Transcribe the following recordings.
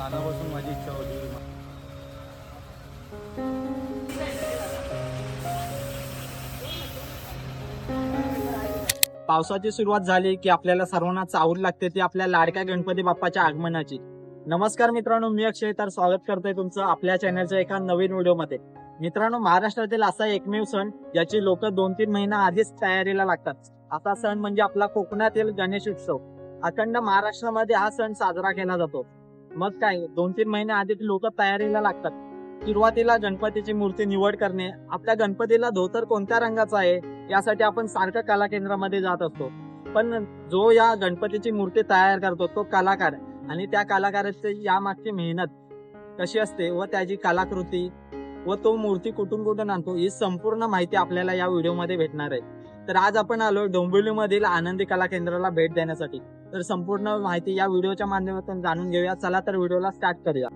लहानापासून माझी इच्छा होती. पावसाची सुरुवात झाली की आपल्याला सर्वांना चावूर लागते ती आपल्या लाडक्या गणपती बाप्पाच्या आगमनाची. नमस्कार मित्रांनो मी अक्षय तर स्वागत करतोय तुमचं आपल्या चॅनलच्या एका नवीन व्हिडिओमध्ये. मित्रांनो महाराष्ट्रातील असा एकमेव सण ज्याची लोक दोन तीन महिना आधीच तयारीला लागतात. असा सण म्हणजे आपला कोकणातील गणेश उत्सव. अखंड महाराष्ट्रामध्ये हा सण साजरा केला जातो. मग काय दोन तीन महिने आधी लोक तयारीला लागतात. सुरुवातीला गणपतीची मूर्ती निवड करणे आपल्या गणपतीला धोतर कोणत्या रंगाचा आहे यासाठी आपण सारखं कला केंद्रामध्ये जात असतो. पण जो या गणपतीची मूर्ती तयार करतो तो कलाकार. आणि त्या कलाकाराची यामागची मेहनत कशी असते व त्याची कलाकृती व तो मूर्ती कुठून कुठून आणतो ही संपूर्ण माहिती आपल्याला या व्हिडिओमध्ये भेटणार आहे. तर आज आपण आलो डोंबिवलीमधील आनंदी कला केंद्राला भेट देण्यासाठी. तर संपूर्ण माहिती या व्हिडिओच्या माध्यमातून जाणून घेऊया. चला तर व्हिडिओला स्टार्ट करूया.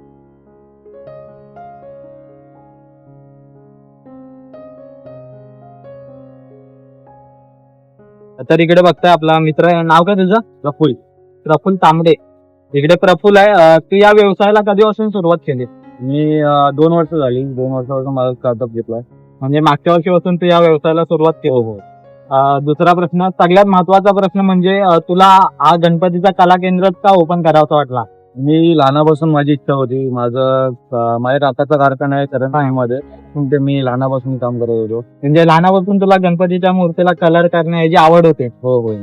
तर इकडे बघताय आपला मित्र. नाव काय तुझं? प्रफुल प्रफुल तांबडे. इकडे प्रफुल आहे. तू या व्यवसायाला कधीपासून सुरुवात केली? मी दोन वर्ष झाली. दोन वर्षापासून माझा स्टार्टअप घेतलाय. म्हणजे मागच्या वर्षीपासून तू या व्यवसायाला सुरुवात केली. हो अं, दुसरा प्रश्न सगळ्यात महत्त्वाचा प्रश्न म्हणजे तुला हा गणपतीचा कला केंद्र का ओपन करावासा वाटला? मी लहानापासून माझी इच्छा होती. माझं अं, माझ्या काकाचा कारखाना आहे करणमध्ये ते मी लहानापासून काम करत होतो. म्हणजे लहानापासून तुला गणपतीच्या मूर्तीला कलर करण्याची आवड होते? हो हो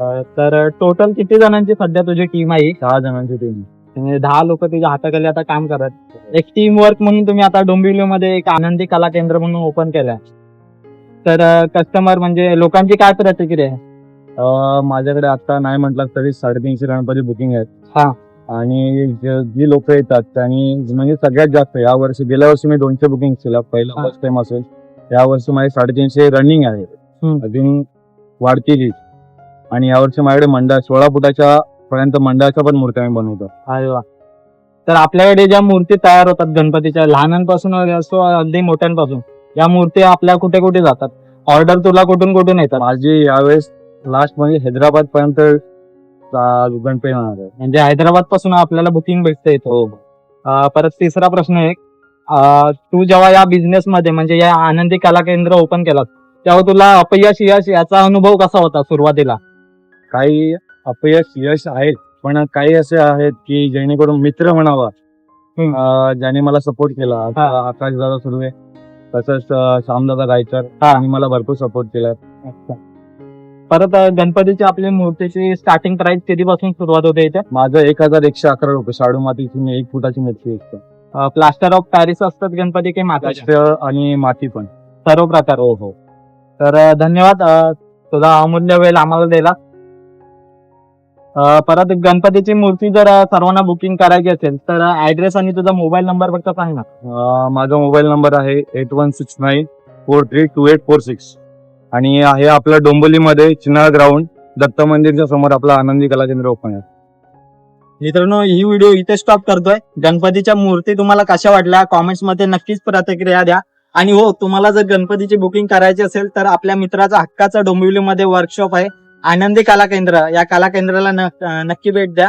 अं, तर टोटल किती जणांची सध्या तुझी टीम आहे सहा जणांची टीम म्हणजे दहा लोक तुझ्या हाताखाली आता काम करत एक टीम वर्क म्हणून तुम्ही आता डोंबिवलीमध्ये एक आनंदी कला केंद्र म्हणून ओपन केलंय. तर कस्टमर म्हणजे लोकांची काय प्रतिक्रिया आहे? अं, माझ्याकडे आता नाही म्हटलं तरी साडेतीनशे गणपती बुकिंग आहेत. हा. आणि जे- जी लोक येतात त्यांनी म्हणजे सगळ्यात जास्त या वर्षी गेल्या वर्षी मी दोनशे बुकिंग केल्या. पहिला हा. फर्स्ट टाइम असेल. या वर्षी माझे साडेतीनशे रनिंग आहे हम्म. अजून वाढतील. आणि यावर्षी माझ्याकडे मंडळ सोळा फुटाच्या पर्यंत मंडळाच्या पण मूर्त्या मी बनवतो. अरे वा. तर आपल्याकडे ज्या मूर्ती तयार होतात गणपतीच्या लहानांपासून असो अगदी मोठ्यांपासून या मूर्ती आपल्या कुठे कुठे जातात? ऑर्डर तुला कुठून कुठून येतात? माझी यावेळेस लास्ट म्हणजे हैदराबाद पर्यंत गणपती येणार आहे. म्हणजे हैदराबादपासून आपल्याला बुकिंग भेटते हो. अं, परत तिसरा प्रश्न आहे. अं, तू जेव्हा या बिझनेस मध्ये म्हणजे या आनंदी कला केंद्र ओपन केलं तेव्हा तुला अपयश यश याचा अनुभव कसा होता सुरुवातीला? काही अपयश यश आहेत पण काही असे आहेत की जेणेकरून मित्र म्हणावा. अं, ज्याने मला सपोर्ट केला. आता आकाश दादा सुर्वे तसंच श्यामदादा गायकर आणि मला भरपूर सपोर्ट केला परत अं, गणपतीची आपली मूर्तीची स्टार्टिंग प्राइस कितीपासून सुरुवात होते इथे? माझं एक हजार एकशे अकरा रुपये. शाडू मातीची मी एक फुटाची मूर्ती विकतो. प्लास्टर ऑफ पॅरिस असतात गणपती की माताचे? आणि माती पण. सर्व प्रकार हो हो. तर अं, धन्यवाद. अं, तुझा अमूल्य वेळ आम्हाला दिला परत गणपतीची मूर्ती जर सर्वांना बुकिंग करायची असेल तर ऍड्रेस आणि तुझा मोबाईल नंबर फक्त सांग ना. अं, माझा मोबाईल नंबर आहे eight one six nine four three two eight four six आणि आहे आपलं डोंबिवलीमध्ये चिनाळ ग्राउंड दत्त मंदिरच्या समोर आपला आनंदी कला केंद्र ओपन आहे. मित्रांनो ही व्हिडिओ इथे स्टॉप करतोय. गणपतीच्या मूर्ती तुम्हाला कशा वाटल्या कॉमेंट्समध्ये नक्कीच प्रतिक्रिया द्या. आणि हो तुम्हाला जर गणपतीची बुकिंग करायची असेल तर आपल्या मित्राचा हक्काचा डोंबिवलीमध्ये वर्कशॉप आहे. आनंदी कला केंद्र या कला केंद्राला न- नक्की भेट द्या.